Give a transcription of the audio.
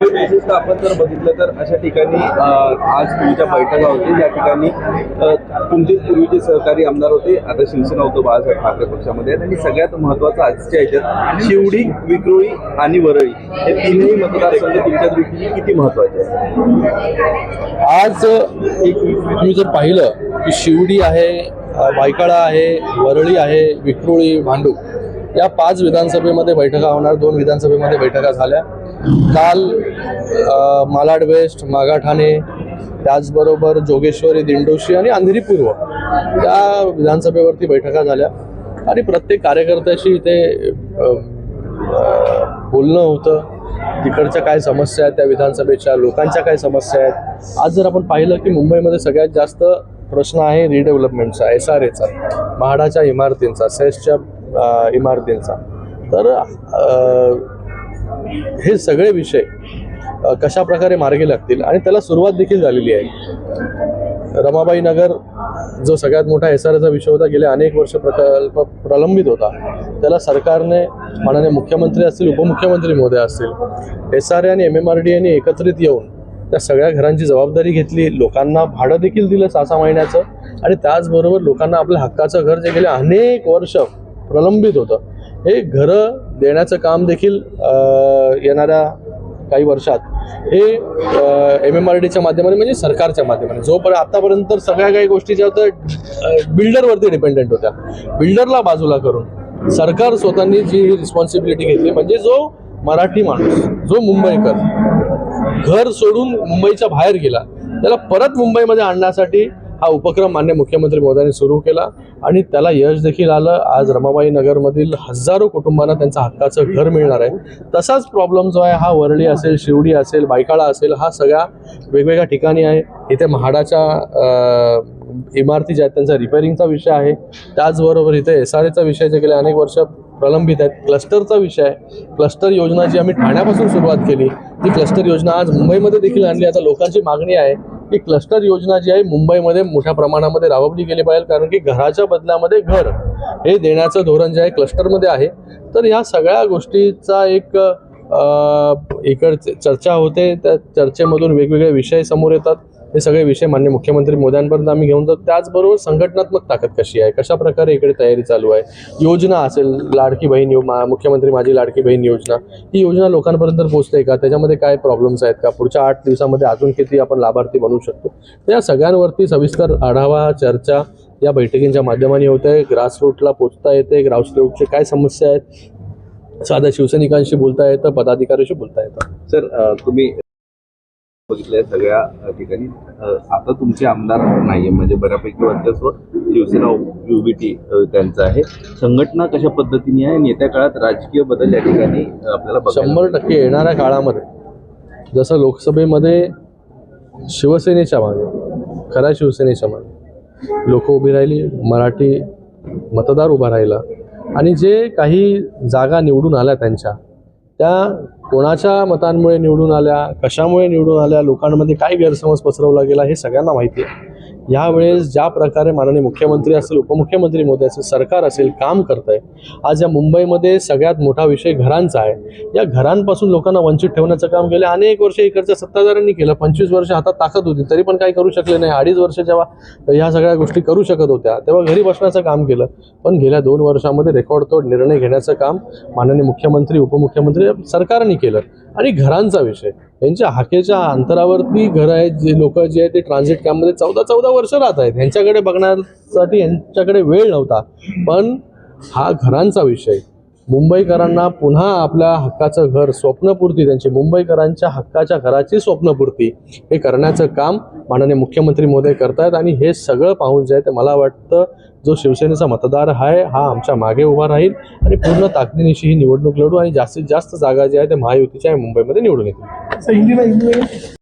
विशेषतः आपण जर बघितलं तर अशा ठिकाणी आज तुमच्या बैठका होती या ठिकाणी तुमचे पूर्वीचे सहकारी आमदार होते. आता शिवसेना होतो बाळासाहेब ठाकरे पक्षामध्ये. आणि सगळ्यात महत्वाचं आजच्या ह्याच्यात शिवडी विक्रोळी आणि वरळी. हे तीनही मतदारसंघ तुमच्या दृष्टीने किती महत्त्वाचे आज एक तुम्ही जर पाहिलं की शिवडी आहे वायकाळा आहे वरळी आहे विक्रोळी भांडूप या पाच विधानसभेमध्ये बैठका होणार दोन विधानसभेमध्ये बैठका झाल्या. काल मालाड वेस्ट मागाठाणे त्याचबरोबर जोगेश्वरी दिंडोशी आणि अंधेरी पूर्व या विधानसभेवरती बैठका झाल्या. आणि प्रत्येक कार्यकर्त्याशी इथे बोलणं होतं. तिकडच्या काय समस्या आहेत त्या विधानसभेच्या लोकांच्या काय समस्या आहेत? आज जर आपण पाहिलं की मुंबईमध्ये सगळ्यात जास्त प्रश्न आहे रिडेव्हलपमेंटचा एस आर एचा म्हाडाच्या इमारतींचा सेसच्या इमारतींचा. तर हे सगळे विषय कशा प्रकारे मार्गी लागतील आणि त्याला सुरुवात देखील झालेली आहे. रमाबाई नगर जो सगळ्यात मोठा एस आर एचा विषय होता गेले अनेक वर्ष प्रकल्प प्रलंबित होता. त्याला सरकारने माननीय मुख्यमंत्री असतील उपमुख्यमंत्री महोदय असतील एस आर ए आणि एम एम आर डी यांनी एकत्रित येऊन त्या सगळ्या घरांची जबाबदारी घेतली. लोकांना भाडं देखील दिलं सहा सहा महिन्याचं. आणि त्याचबरोबर लोकांना आपल्या हक्काचं घर जे गेले अनेक वर्ष प्रलंबित होतं. हे घरं देण्याचं काम देखील येणाऱ्या काही वर्षात हे एम एम आर डीच्या माध्यमाने म्हणजे सरकारच्या माध्यमाने. जोपर्यंत आतापर्यंत सगळ्या काही गोष्टी ज्या होत्या बिल्डरवरती डिपेंडेंट होत्या. बिल्डरला बाजूला करून सरकार स्वतःनी जी रिस्पॉन्सिबिलिटी घेतली म्हणजे जो मराठी माणूस जो मुंबईकर घर सोडून मुंबईच्या बाहेर गेला त्याला परत मुंबईमध्ये आणण्यासाठी हा उपक्रम मान्य मुख्यमंत्री मोदयांनी सुरू केला आणि त्याला यश देखील आलं. आज रमाबाई नगरमधील हजारो कुटुंबांना त्यांचं हक्काचं घर मिळणार आहे. तसाच प्रॉब्लेम जो आहे हा वरळी असेल शिवडी असेल बायकाळा असेल हा सगळ्या वेगवेगळ्या ठिकाणी आहे. इथे म्हाडाच्या इमारती ज्या आहेत त्यांचा रिपेअरिंगचा विषय आहे. त्याचबरोबर इथे एस आर एचा विषय जे गेले अनेक वर्ष प्रलंबित आहेत. क्लस्टरचा विषय आहे. क्लस्टर योजना जी आम्ही ठाण्यापासून सुरुवात केली ती क्लस्टर योजना आज मुंबईमध्ये देखील आणली. आता लोकांची मागणी आहे की क्लस्टर योजना जी आहे मुंबईमध्ये मोठ्या प्रमाणामध्ये राबवली गेली पाहिजे कारण की घराच्या बदल्यामध्ये घर हे देण्याचं धोरण जे आहे क्लस्टरमध्ये आहे. तर ह्या सगळ्या गोष्टीचा एक इकड चर्चा होते त्या चर्चेमधून वेगवेगळे विषय समोर येतात. हे सगळे विषय मान्य मुख्यमंत्री मोद्यांपर्यंत आम्ही घेऊन जातो. त्याचबरोबर संघटनात्मक ताकद कशी आहे? कशा प्रकारे इकडे तयारी चालू आहे? योजना असेल लाडकी बहीण यो मा- मुख्यमंत्री माझी लाडकी बहीण योजना. ही योजना लोकांपर्यंत पोहोचते का? त्याच्यामध्ये काय प्रॉब्लेम्स आहेत का? पुढच्या आठ दिवसामध्ये अजून किती आपण लाभार्थी बनवू शकतो? या सगळ्यांवरती सविस्तर आढावा चर्चा या बैठकींच्या माध्यमाने होत आहे. ग्रासरूटला पोचता येते. ग्रासरूटचे काय समस्या आहेत? साध्या शिवसैनिकांशी बोलता येतं पदाधिकाऱ्यांशी बोलता येतं. सर तुम्ही बघितलंय सगळ्या ठिकाणी. आता तुमचे आमदार नाहीये म्हणजे बऱ्यापैकी वर्चस्व शिवसेना युबीटी त्यांचं आहे. संघटना कशा पद्धतीने आहे? आणि येत्या काळात राजकीय बदल या ठिकाणी आपल्याला शंभर टक्के येणाऱ्या काळामध्ये जसं लोकसभेमध्ये शिवसेनेच्या मागे खऱ्या शिवसेनेच्या मागे लोक उभी राहिली मराठी मतदार उभा राहिला आणि जे काही जागा निवडून आल्या त्यांच्या त्या कोणाच्या मतांमुळे निवडून आल्या कशामुळे निवडून आल्या लोकांमध्ये काय गैरसमज पसरवला गेला हे सगळ्यांना माहिती आहे. यावेळेस ज्या प्रकारे माननीय मुख्यमंत्री असेल उपमुख्यमंत्री मोदी असेल सरकार असेल काम करत आहे आज या मुंबईमध्ये सगळ्यात मोठा विषय घरांचा आहे. या घरांपासून लोकांना वंचित ठेवण्याचं काम गेले अनेक वर्ष इकडच्या सत्ताधाऱ्यांनी केलं. पंचवीस वर्ष हातात ताकद होती तरी पण काही करू शकले नाही. अडीच वर्ष जेव्हा ह्या सगळ्या गोष्टी करू शकत होत्या तेव्हा घरी बसण्याचं काम केलं. पण गेल्या दोन वर्षामध्ये रेकॉर्डतोड निर्णय घेण्याचं काम माननीय मुख्यमंत्री उपमुख्यमंत्री सरकारने केलं. आणि घरांचा विषय. यांच्या हाकेच्या अंतरावरती घरं आहेत जे लोक जे आहेत ते ट्रान्झिट कॅम्पमध्ये चौदा चौदा वर्ष राहत आहेत. ह्यांच्याकडे बघण्यासाठी यांच्याकडे वेळ नव्हता. पण हा घरांचा विषय. मुंबईकरांना पुन्हा आपल्या हक्काचं घर स्वप्नपूर्ती त्यांची मुंबईकरांच्या हक्काच्या घराची स्वप्नपूर्ती हे करण्याचं काम माननीय मुख्यमंत्री मोदय करतायत आणि हे सगळं पाहून जे आहे ते मला वाटतं जो शिवसेनेचा मतदार आहे हा आमच्या मागे उभा राहील आणि पूर्ण ताकदीनिशी ही निवडणूक लढू आणि जास्तीत जास्त जागा ज्या आहेत त्या महायुतीच्या मुंबईमध्ये निवडून येतील.